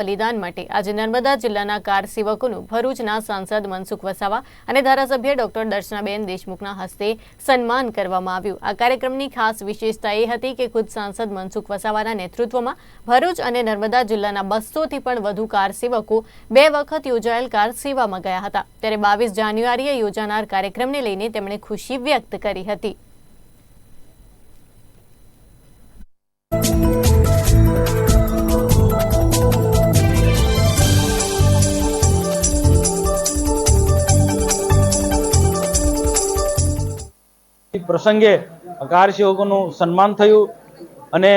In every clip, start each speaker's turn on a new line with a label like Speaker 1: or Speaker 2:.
Speaker 1: બલિદાન માટે આજે નર્મદા જિલ્લાના કાર સેવકોનું ભરૂચના સાંસદ મનસુખ વસાવા અને ધારાસભ્ય ડોક્ટર દર્શનાબેન દેશમુખના હસ્તે સન્માન કરવામાં આવ્યું. આ કાર્યક્રમની ખાસ વિશેષતા એ હતી કે ખુદ સાંસદ મનસુખ વસાવાના નેતૃત્વમાં ભરૂચ અને નર્મદા જિલ્લાના બસોથી પણ વધુ કાર સેવકો બે વખત યોજાયેલ કાર સેવામાં ગયા હતા. ત્યારે બાવીસ જાન્યુઆરીએ યોજાનાર કાર્યક્રમને લઈને તેમણે ખુશી વ્યક્ત કરી હતી.
Speaker 2: પ્રસંગે કાર સેવકોનું સન્માન થયું અને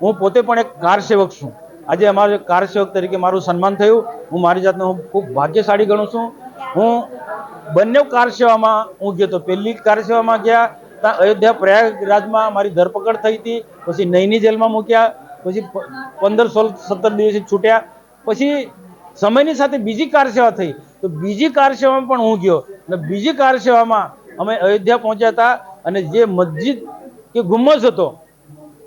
Speaker 2: હું પોતે પણ એક કાર સેવક છું. આજે અમારે કાર સેવક તરીકે મારું સન્માન થયું. હું મારી જાતને હું ખૂબ ભાગ્યશાળી ગણું છું. હું બંને કાર સેવામાં હું ગયો તો પહેલી કાર સેવામાં ગયા ત્યાં અયોધ્યા પ્રયાગરાજમાં મારી ધરપકડ થઈ હતી, પછી નૈની જેલમાં મૂક્યા, પછી પંદર સોળ સત્તર દિવસે છૂટ્યા, પછી સમયની સાથે બીજી કાર સેવા થઈ. તો બીજી કાર સેવામાં પણ હું ગયો અને બીજી કાર સેવામાં અમે અયોધ્યા પહોંચ્યા હતા. અને જે મસ્જિદ કે ગુમ્મસ હતો,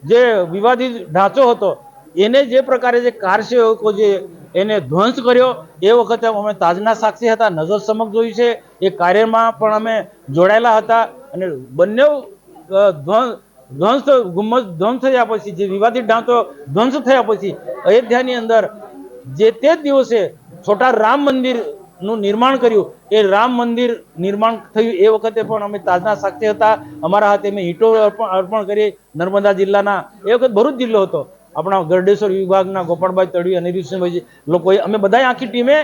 Speaker 2: જે વિવાદિત ઢાંચો હતો, એને જે પ્રકારે જે કારસેવકો જે એને ધ્વંસ કર્યો, એ વખતે અમે તાજના સાક્ષી હતા, નજર સમક્ષ જોયું છે. એ કાર્યમાં પણ અમે જોડાયેલા હતા અને બંને ધ્વંસ ગુમ્મસ ધ્વંસ થયા પછી, જે વિવાદિત ઢાંચો ધ્વંસ થયા પછી, અયોધ્યાની અંદર જે તે દિવસે છોટા રામ મંદિરનું નિર્માણ કર્યું. એ રામ મંદિર નિર્માણ થયું એ વખતે પણ અમે તાજના સાક્ષી હતા. અમારા હાથે મેં ઈંટો અર્પણ કરી નર્મદા જિલ્લાના. એ વખત ભરૂચ જિલ્લો હતો. આપણા ગરડેશ્વર વિભાગના ગોપાળભાઈ તડવી અને ઋષિભાઈ લોકોએ, અમે બધા આખી ટીમે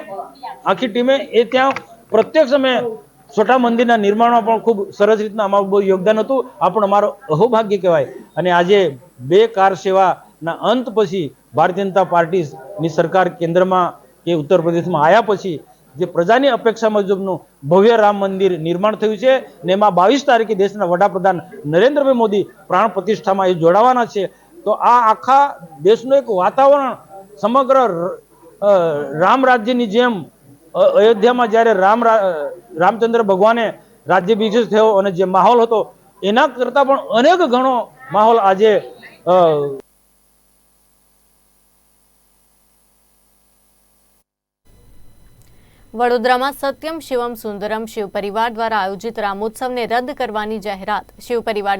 Speaker 2: આખી ટીમે એ ત્યાં પ્રત્યક્ષ અમે છોટા મંદિરના નિર્માણમાં પણ ખૂબ સરસ રીતના અમારું બહુ યોગદાન હતું. આ પણ અમારો અહોભાગ્ય કહેવાય. અને આજે બે કાર સેવાના અંત પછી ભારતીય જનતા પાર્ટીની સરકાર કેન્દ્રમાં કે ઉત્તર પ્રદેશમાં આવ્યા પછી જે પ્રજાની અપેક્ષા મુજબનું ભવ્ય રામ મંદિર નિર્માણ થયું છે ને એમાં બાવીસ તારીખે દેશના વડાપ્રધાન નરેન્દ્રભાઈ મોદી પ્રાણ પ્રતિષ્ઠામાં એ જોડાવાના છે. તો આ આખા દેશનું એક વાતાવરણ સમગ્ર રામ રાજ્યની જેમ અયોધ્યામાં જ્યારે રામ રામચંદ્ર ભગવાને રાજ્યાભિષેક થયો અને જે માહોલ હતો, એના કરતાં પણ અનેક ગણો માહોલ આજે
Speaker 1: વડોદરામાં સત્યમ શિવમ સુંદરમ શિવ પરિવાર દ્વારા આયોજિત રામોત્સવને રદ કરવાની જાહેરાત. શિવ પરિવાર